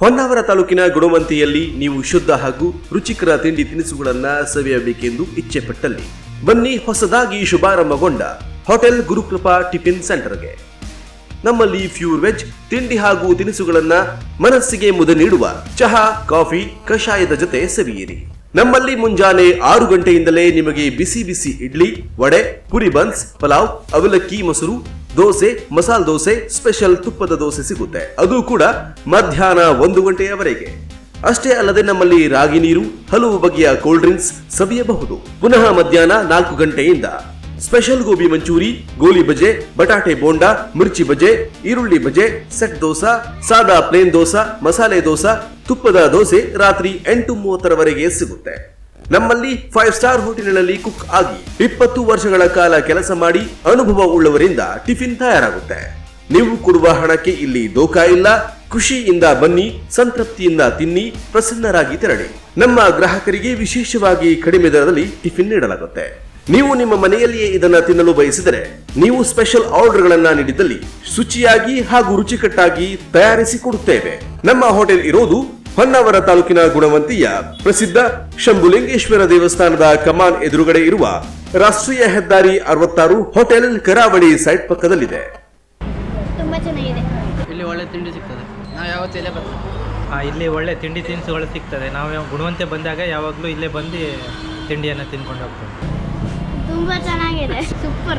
ಹೊನ್ನಾವರ ತಾಲೂಕಿನ ಗುಣವಂತಿಯಲ್ಲಿ ನೀವು ಶುದ್ಧ ಹಾಗೂ ರುಚಿಕರ ತಿಂಡಿ ತಿನಿಸುಗಳನ್ನ ಸವಿಯಬೇಕೆಂದು ಇಚ್ಛೆ ಪಟ್ಟಲ್ಲಿ ಬನ್ನಿ ಹೊಸದಾಗಿ ಶುಭಾರಂಭಗೊಂಡ ಹೋಟೆಲ್ ಗುರುಕೃಪಾ ಟಿಫಿನ್ ಸೆಂಟರ್ಗೆ. ನಮ್ಮಲ್ಲಿ ಫ್ಯೂರ್ ವೆಜ್, ತಿಂಡಿ ಹಾಗೂ ತಿನಿಸುಗಳನ್ನ ಮನಸ್ಸಿಗೆ ಮುದ ನೀಡುವ ಚಹಾ, ಕಾಫಿ, ಕಷಾಯದ ಜೊತೆ ಸವಿಯಿರಿ. ನಮ್ಮಲ್ಲಿ ಮುಂಜಾನೆ ಆರು ಗಂಟೆಯಿಂದಲೇ ನಿಮಗೆ ಬಿಸಿ ಬಿಸಿ ಇಡ್ಲಿ, ವಡೆ ಪುರಿ ಬನ್ಸ್, ಪಲಾವ್, ಅವಲಕ್ಕಿ, ಮೊಸರು ದೋಸೆ, ಮಸಾಲ ದೋಸೆ ಸ್ಪೆಷಲ್ ತುಪ್ಪದ ದೋಸೆ ಸಿಗುತ್ತೆ. ಅದು ಕೂಡ ಮಧ್ಯಾಹ್ನ ಒಂದು ಗಂಟೆಯವರೆಗೆ. ಅಷ್ಟೇ ಅಲ್ಲದೆ ನಮ್ಮಲ್ಲಿ ರಾಗಿ ನೀರು, ಹಲವು ಬಗೆಯ ಕೋಲ್ಡ್ ಡ್ರಿಂಕ್ಸ್ ಸವಿಯಬಹುದು. ಪುನಃ ಮಧ್ಯಾಹ್ನ ನಾಲ್ಕು ಗಂಟೆಯಿಂದ. ಸ್ಪೆಷಲ್ ಗೋಬಿ ಮಂಚೂರಿ, ಗೋಲಿ ಬಜೆ, ಬಟಾಟೆ ಬೋಂಡಾ, ಮಿರ್ಚಿ ಬಜೆ, ಈರುಳ್ಳಿ ಬಜೆ, ಸೆಟ್ ದೋಸಾ, ಸಾದಾ ಪ್ಲೇನ್ ದೋಸಾ, ಮಸಾಲೆ ದೋಸಾ, ತುಪ್ಪದ ದೋಸೆ ರಾತ್ರಿ ಎಂಟು ಮೂವತ್ತರವರೆಗೆ ಸಿಗುತ್ತೆ. ನಮ್ಮಲ್ಲಿ ಫೈವ್ ಸ್ಟಾರ್ ಹೋಟೆಲ್ನಲ್ಲಿ ಕುಕ್ ಆಗಿ ಇಪ್ಪತ್ತು ವರ್ಷಗಳ ಕಾಲ ಕೆಲಸ ಮಾಡಿ ಅನುಭವ ಉಳ್ಳವರಿಂದ ಟಿಫಿನ್ ತಯಾರಾಗುತ್ತೆ. ನೀವು ಕೊಡುವ ಹಣಕ್ಕೆ ಇಲ್ಲಿ ದೋಖಾ ಇಲ್ಲ, ಖುಷಿಯಿಂದ ಬನ್ನಿ, ಸಂತೃಪ್ತಿಯಿಂದ ತಿನ್ನಿ, ಪ್ರಸನ್ನರಾಗಿ ತೆರಳಿ. ನಮ್ಮ ಗ್ರಾಹಕರಿಗೆ ವಿಶೇಷವಾಗಿ ಕಡಿಮೆ ದರದಲ್ಲಿ ಟಿಫಿನ್ ನೀಡಲಾಗುತ್ತೆ. ನೀವು ನಿಮ್ಮ ಮನೆಯಲ್ಲಿಯೇ ಇದನ್ನ ತಿನ್ನಲು ಬಯಸಿದರೆ ನೀವು ಸ್ಪೆಷಲ್ ಆರ್ಡರ್ಗಳನ್ನು ನೀಡಿದಲ್ಲಿ ಶುಚಿಯಾಗಿ ಹಾಗೂ ರುಚಿಕಟ್ಟಾಗಿ ತಯಾರಿಸಿ ಕೊಡುತ್ತೇವೆ. ನಮ್ಮ ಹೋಟೆಲ್ ಇರೋದು ಹೊನ್ನಾವರ ತಾಲೂಕಿನ ಗುಣವಂತಿಯ ಪ್ರಸಿದ್ಧ ಶಂಭುಲಿಂಗೇಶ್ವರ ದೇವಸ್ಥಾನದ ಕಮಾನ್ ಎದುರುಗಡೆ ಇರುವ ರಾಷ್ಟ್ರೀಯ ಹೆದ್ದಾರಿ ಅರವತ್ತಾರು ಹೋಟೆಲ್ ಕರಾವಳಿ ಸೈಟ್ ಪಕ್ಕದಲ್ಲಿದೆ. ತುಂಬಾ ಚೆನ್ನಾಗಿದೆ. ಇಲ್ಲಿ ಒಳ್ಳೆ ತಿಂಡಿ ಸಿಗ್ತದೆ. ನಾವು ಯಾವತ್ತೂ ಇಲ್ಲೇ ಬರ್ತೀವಿ. ಆ, ಇಲ್ಲಿ ಒಳ್ಳೆ ತಿಂಡಿ ತಿನಿಸುಗಳು ಸಿಗ್ತದೆ. ನಾವು ಯಾವ- ಗುಣವಂತೆ ಬಂದಾಗ ಯಾವಾಗಲೂ ಇಲ್ಲೇ ಬಂದು ತಿಂಡಿಯನ್ನು ತಿನ್ಕೊಂಡು ಹೋಗ್ತೇವೆ. ತುಂಬಾ ಚೆನ್ನಾಗಿದೆ. Super.